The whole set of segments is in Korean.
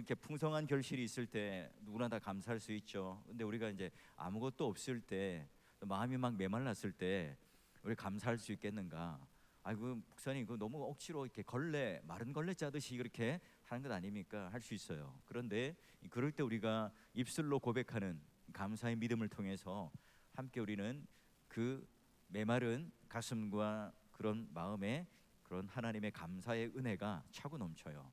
이렇게 풍성한 결실이 있을 때 누구나 다 감사할 수 있죠. 근데 우리가 이제 아무것도 없을 때또 마음이 막 메말랐을 때 우리 감사할 수 있겠는가? 아이고 목사님 그 너무 억지로 이렇게 걸레 마른 걸레 짜듯이 그렇게 하는 것 아닙니까? 할 수 있어요. 그런데 그럴 때 우리가 입술로 고백하는 감사의 믿음을 통해서 함께 우리는 그 메마른 가슴과 그런 마음에 그런 하나님의 감사의 은혜가 차고 넘쳐요.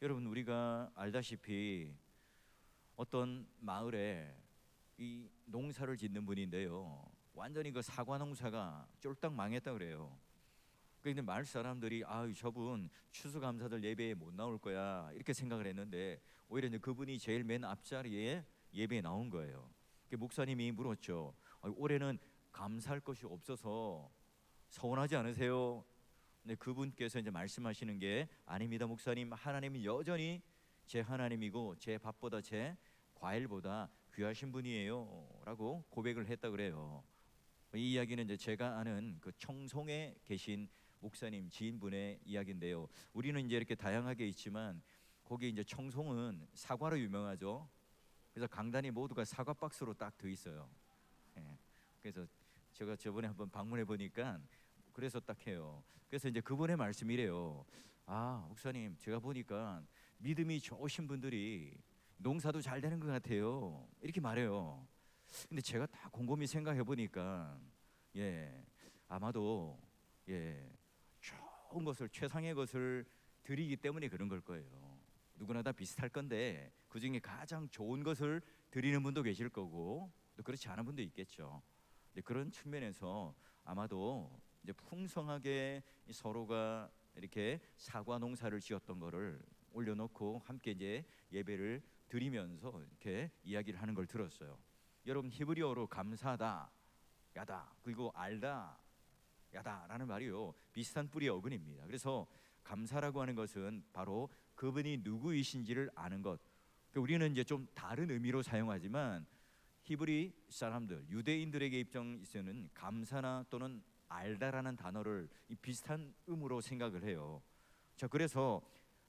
여러분 우리가 알다시피 어떤 마을에 이 농사를 짓는 분인데요. 완전히 그 사과 농사가 쫄딱 망했다 그래요. 근데 마을 사람들이 아 저분 추수감사절 예배에 못 나올 거야 이렇게 생각을 했는데 오히려 이제 그분이 제일 맨 앞자리에 예배에 나온 거예요. 그 목사님이 물었죠. 아, 올해는 감사할 것이 없어서 서운하지 않으세요? 근데 그분께서 이제 말씀하시는 게 아닙니다, 목사님. 하나님이 여전히 제 하나님이고 제 밥보다 제 과일보다 귀하신 분이에요라고 고백을 했다 그래요. 이 이야기는 이제 제가 아는 그 청송에 계신 목사님 지인분의 이야기인데요. 우리는 이제 이렇게 다양하게 있지만 거기 이제 청송은 사과로 유명하죠. 그래서 강단이 모두가 사과 박스로 딱 돼 있어요. 예. 그래서 제가 저번에 한번 방문해 보니까 그래서 딱 해요. 그래서 이제 그분의 말씀이래요. 아, 목사님, 제가 보니까 믿음이 좋으신 분들이 농사도 잘 되는 것 같아요. 이렇게 말해요. 근데 제가 다 곰곰이 생각해 보니까 예, 아마도 예, 좋은 것을 최상의 것을 드리기 때문에 그런 걸 거예요. 누구나 다 비슷할 건데 그 중에 가장 좋은 것을 드리는 분도 계실 거고 또 그렇지 않은 분도 있겠죠. 그런 측면에서 아마도 이제 풍성하게 이 서로가 이렇게 사과 농사를 지었던 거를 올려놓고 함께 이제 예배를 드리면서 이렇게 이야기를 하는 걸 들었어요. 여러분 히브리어로 감사하다, 야다 그리고 알다, 야다라는 말이요 비슷한 뿌리의 어근입니다. 그래서 감사라고 하는 것은 바로 그분이 누구이신지를 아는 것. 그 우리는 이제 좀 다른 의미로 사용하지만 히브리 사람들 유대인들에게 입장에서는 감사나 또는 알다라는 단어를 이 비슷한 의무로 생각을 해요. 자 그래서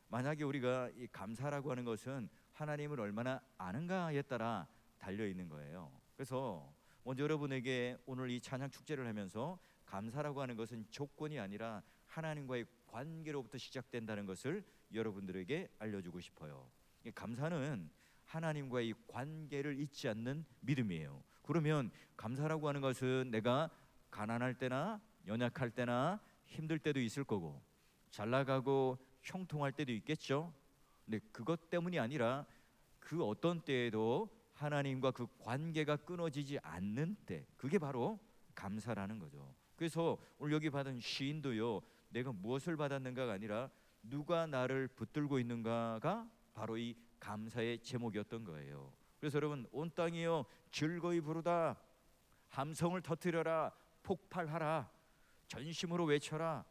만약에 우리가 이 감사라고 하는 것은 하나님을 얼마나 아는가에 따라 달려 있는 거예요. 그래서 먼저 여러분에게 오늘 이 찬양 축제를 하면서 감사라고 하는 것은 조건이 아니라 하나님과의 관계로부터 시작된다는 것을 여러분들에게 알려주고 싶어요. 이 감사는 하나님과의 관계를 잊지 않는 믿음이에요. 그러면 감사라고 하는 것은 내가 가난할 때나 연약할 때나 힘들 때도 있을 거고 잘 나가고 형통할 때도 있겠죠. 근데 그것 때문이 아니라 그 어떤 때에도 하나님과 그 관계가 끊어지지 않는 때 그게 바로 감사라는 거죠. 그래서 오늘 여기 받은 시인도요. 내가 무엇을 받았는가가 아니라 누가 나를 붙들고 있는가가 바로 이 감사의 제목이었던 거예요. 그래서 여러분 온 땅이여 즐거이 부르다 함성을 터뜨려라 폭발하라 전심으로 외쳐라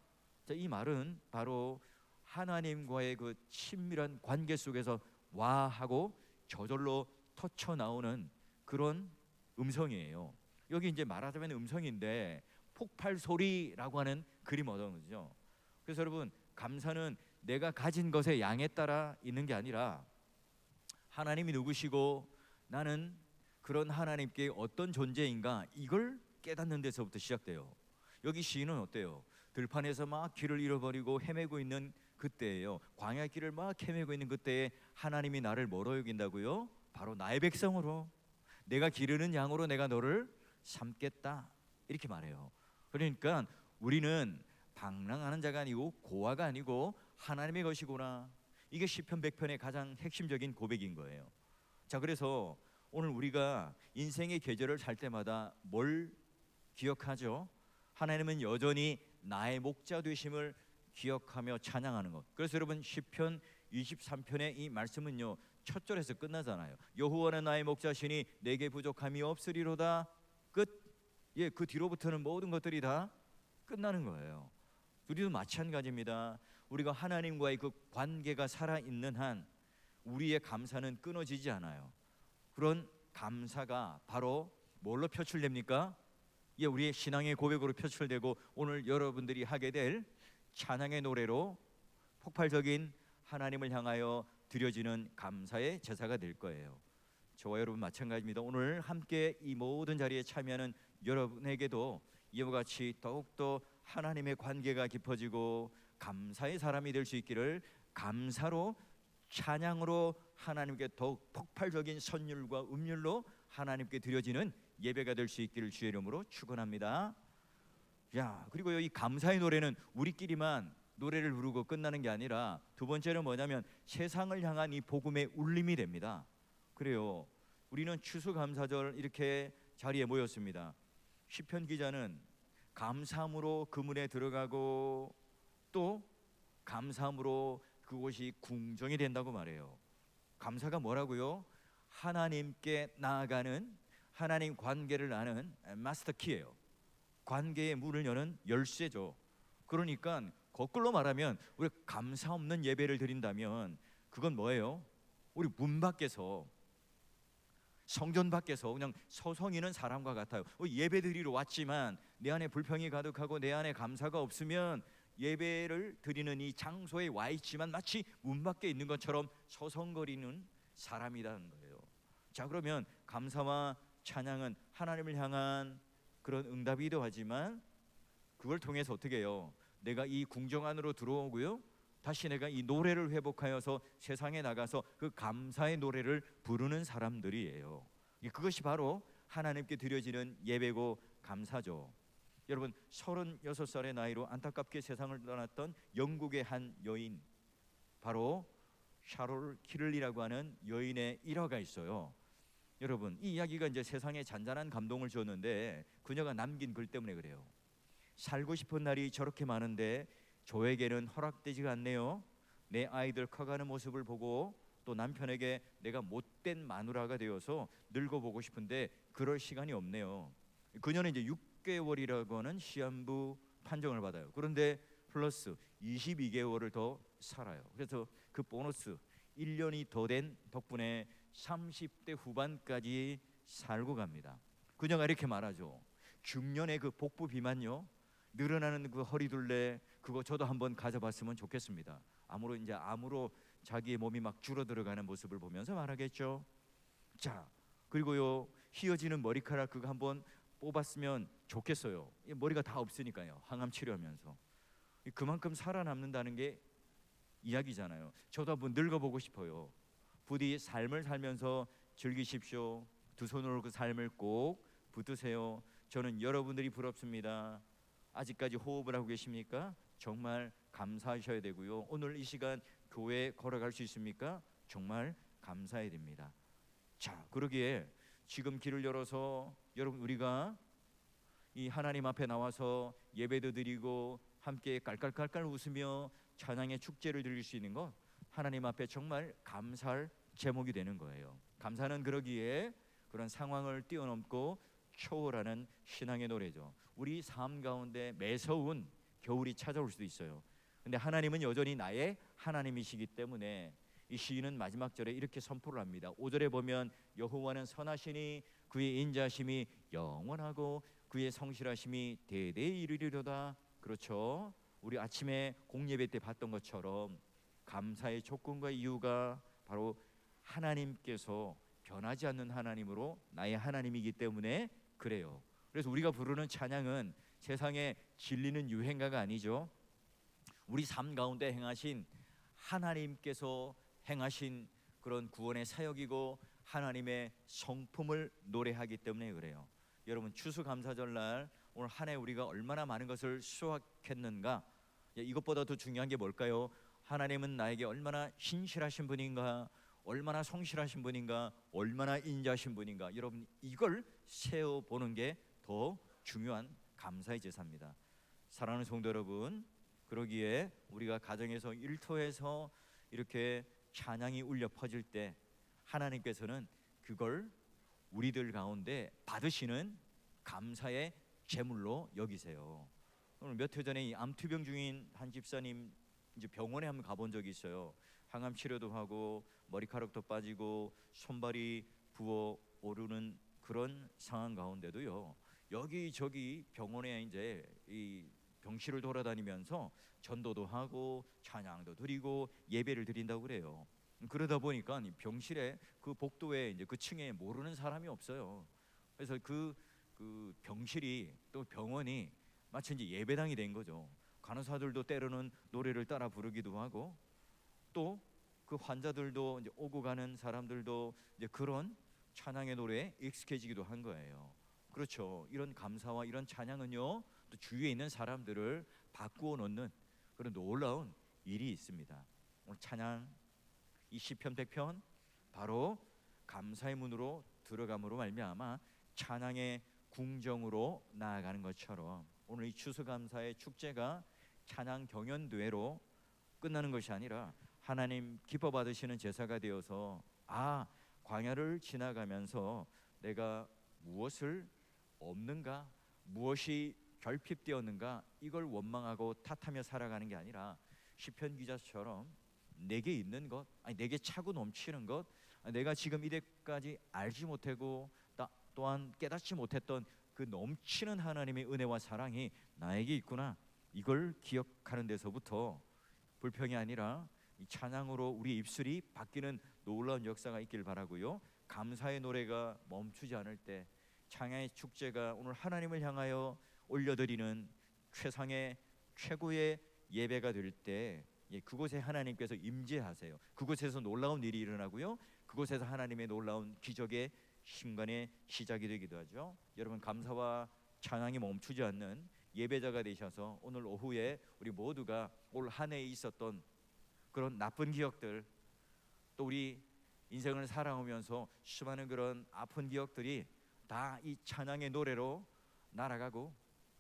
자, 이 말은 바로 하나님과의 그 친밀한 관계 속에서 와 하고 저절로 터쳐 나오는 그런 음성이에요. 여기 이제 말하자면 음성인데 폭발 소리라고 하는 그림 거죠. 그래서 여러분 감사는 내가 가진 것의 양에 따라 있는 게 아니라 하나님이 누구시고 나는 그런 하나님께 어떤 존재인가 이걸 깨닫는 데서부터 시작돼요. 여기 시인은 어때요? 들판에서 막 길을 잃어버리고 헤매고 있는 그때예요. 광야 길을 막 헤매고 있는 그때에 하나님이 나를 뭐로 여긴다고요? 바로 나의 백성으로 내가 기르는 양으로 내가 너를 삼겠다 이렇게 말해요. 그러니까 우리는 방랑하는 자가 아니고 고아가 아니고 하나님의 것이구나. 이게 시편 100편의 가장 핵심적인 고백인 거예요. 자, 그래서 오늘 우리가 인생의 계절을 살 때마다 뭘 기억하죠? 하나님은 여전히 나의 목자 되심을 기억하며 찬양하는 것. 그래서 여러분 시편 23편의 이 말씀은요. 첫 절에서 끝나잖아요. 여호와는 나의 목자시니 내게 부족함이 없으리로다. 끝. 예, 그 뒤로부터는 모든 것들이 다 끝나는 거예요. 우리도 마찬가지입니다. 우리가 하나님과의 그 관계가 살아 있는 한 우리의 감사는 끊어지지 않아요. 그런 감사가 바로 뭘로 표출됩니까? 예, 우리의 신앙의 고백으로 표출되고 오늘 여러분들이 하게 될 찬양의 노래로 폭발적인 하나님을 향하여 드려지는 감사의 제사가 될 거예요. 저와 여러분 마찬가지입니다. 오늘 함께 이 모든 자리에 참여하는 여러분에게도 이와 같이 더욱더 하나님의 관계가 깊어지고 감사의 사람이 될 수 있기를 감사로 찬양으로 하나님께 더욱 폭발적인 선율과 음률로 하나님께 드려지는 예배가 될 수 있기를 주의 이름으로 축원합니다. 야, 그리고 이 감사의 노래는 우리끼리만 노래를 부르고 끝나는 게 아니라 두 번째는 뭐냐면 세상을 향한 이 복음의 울림이 됩니다. 그래요. 우리는 추수감사절 이렇게 자리에 모였습니다. 시편 기자는 감사함으로 그문에 들어가고 또 감사함으로 그곳이 궁정이 된다고 말해요. 감사가 뭐라고요? 하나님께 나아가는 하나님 관계를 아는 마스터 키예요. 관계의 문을 여는 열쇠죠. 그러니까 거꾸로 말하면 우리 감사 없는 예배를 드린다면 그건 뭐예요? 우리 문 밖에서 성전 밖에서 그냥 서성이는 사람과 같아요. 어, 예배 드리러 왔지만 내 안에 불평이 가득하고 내 안에 감사가 없으면 예배를 드리는 이 장소에 와 있지만 마치 문 밖에 있는 것처럼 서성거리는 사람이라는 거예요. 자 그러면 감사와 찬양은 하나님을 향한 그런 응답이기도 하지만 그걸 통해서 어떻게 해요? 내가 이 궁정 안으로 들어오고요. 다시 내가 이 노래를 회복하여서 세상에 나가서 그 감사의 노래를 부르는 사람들이에요. 이 그것이 바로 하나님께 드려지는 예배고 감사죠. 여러분 36살의 나이로 안타깝게 세상을 떠났던 영국의 한 여인 바로 샤롤 키를리라고 하는 여인의 일화가 있어요. 여러분 이 이야기가 이제 세상에 잔잔한 감동을 줬는데 그녀가 남긴 글 때문에 그래요. 살고 싶은 날이 저렇게 많은데 저에게는 허락되지가 않네요. 내 아이들 커가는 모습을 보고 또 남편에게 내가 못된 마누라가 되어서 늙어보고 싶은데 그럴 시간이 없네요. 그녀는 이제 6 개월이라고 하는 시한부 판정을 받아요. 그런데 플러스 22개월을 더 살아요. 그래서 그 보너스 1년이 더 된 덕분에 30대 후반까지 살고 갑니다. 그녀가 이렇게 말하죠. 중년의 그 복부 비만요. 늘어나는 그 허리둘레 그거 저도 한번 가져봤으면 좋겠습니다. 암으로 이제 암으로 자기의 몸이 막 줄어들어가는 모습을 보면서 말하겠죠. 자 그리고요 휘어지는 머리카락 그거 한번 뽑았으면 좋겠어요. 이 머리가 다 없으니까요. 항암 치료하면서 그만큼 살아남는다는 게 이야기잖아요. 저도 한번 늙어보고 싶어요. 부디 삶을 살면서 즐기십시오. 두 손으로 그 삶을 꼭 붙드세요. 저는 여러분들이 부럽습니다. 아직까지 호흡을 하고 계십니까? 정말 감사하셔야 되고요. 오늘 이 시간 교회 걸어갈 수 있습니까? 정말 감사해야 됩니다. 자, 그러기에 지금 길을 열어서 여러분 우리가 이 하나님 앞에 나와서 예배도 드리고 함께 깔깔깔깔 웃으며 찬양의 축제를 드릴 수 있는 것 하나님 앞에 정말 감사할 제목이 되는 거예요. 감사는 그러기에 그런 상황을 뛰어넘고 초월하는 신앙의 노래죠. 우리 삶 가운데 매서운 겨울이 찾아올 수도 있어요. 근데 하나님은 여전히 나의 하나님이시기 때문에 이 시인은 마지막 절에 이렇게 선포를 합니다. 5절에 보면 여호와는 선하시니 그의 인자심이 영원하고 그의 성실하심이 대대에 이르리로다. 그렇죠? 우리 아침에 공예배 때 봤던 것처럼 감사의 조건과 이유가 바로 하나님께서 변하지 않는 하나님으로 나의 하나님이기 때문에 그래요. 그래서 우리가 부르는 찬양은 세상에 진리는 유행가가 아니죠. 우리 삶 가운데 행하신 하나님께서 행하신 그런 구원의 사역이고 하나님의 성품을 노래하기 때문에 그래요. 여러분 추수감사절 날 오늘 한 해 우리가 얼마나 많은 것을 수확했는가? 예, 이것보다 더 중요한 게 뭘까요? 하나님은 나에게 얼마나 신실하신 분인가? 얼마나 성실하신 분인가? 얼마나 인자하신 분인가? 여러분 이걸 세어 보는 게 더 중요한 감사의 제사입니다. 사랑하는 성도 여러분, 그러기에 우리가 가정에서 일터에서 이렇게 찬양이 울려 퍼질 때 하나님께서는 그걸 우리들 가운데 받으시는 감사의 제물로 여기세요. 오늘 몇 해 전에 이 암투병 중인 한 집사님 이제 병원에 한번 가본 적이 있어요. 항암 치료도 하고 머리카락도 빠지고 손발이 부어 오르는 그런 상황 가운데도요. 여기 저기 병원에 이제 이 병실을 돌아다니면서 전도도 하고 찬양도 드리고 예배를 드린다고 그래요. 그러다 보니까 이 병실에 그 복도에 이제 그 층에 모르는 사람이 없어요. 그래서 그, 그 병실이 또 병원이 마치 이제 예배당이 된 거죠. 간호사들도 때로는 노래를 따라 부르기도 하고 또 그 환자들도 이제 오고 가는 사람들도 이제 그런 찬양의 노래에 익숙해지기도 한 거예요. 그렇죠. 이런 감사와 이런 찬양은요, 또 주위에 있는 사람들을 바꾸어 놓는 그런 놀라운 일이 있습니다. 오늘 찬양 이 시편 100편 바로 감사의 문으로 들어감으로 말미암아 찬양의 궁정으로 나아가는 것처럼 오늘 이 추수감사의 축제가 찬양 경연대회로 끝나는 것이 아니라 하나님 기뻐 받으시는 제사가 되어서 아 광야를 지나가면서 내가 무엇을 없는가 무엇이 결핍되었는가 이걸 원망하고 탓하며 살아가는 게 아니라 시편 기자처럼 내게 있는 것 아니 내게 차고 넘치는 것 내가 지금 이때까지 알지 못하고 따- 또한 깨닫지 못했던 그 넘치는 하나님의 은혜와 사랑이 나에게 있구나 이걸 기억하는 데서부터 불평이 아니라 이 찬양으로 우리 입술이 바뀌는 놀라운 역사가 있길 바라고요. 감사의 노래가 멈추지 않을 때 찬양의 축제가 오늘 하나님을 향하여 올려드리는 최상의 최고의 예배가 될때 예, 그곳에 하나님께서 임재하세요. 그곳에서 놀라운 일이 일어나고요. 그곳에서 하나님의 놀라운 기적의 신관의 시작이 되기도 하죠. 여러분 감사와 찬양이 멈추지 않는 예배자가 되셔서 오늘 오후에 우리 모두가 올 한 해에 있었던 그런 나쁜 기억들 또 우리 인생을 살아오면서 수많은 그런 아픈 기억들이 다 이 찬양의 노래로 날아가고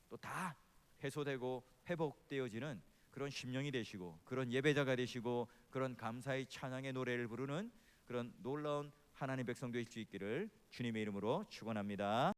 또 다 해소되고 회복되어지는 그런 심령이 되시고 그런 예배자가 되시고 그런 감사의 찬양의 노래를 부르는 그런 놀라운 하나님 백성 되실 수 있기를 주님의 이름으로 축원합니다.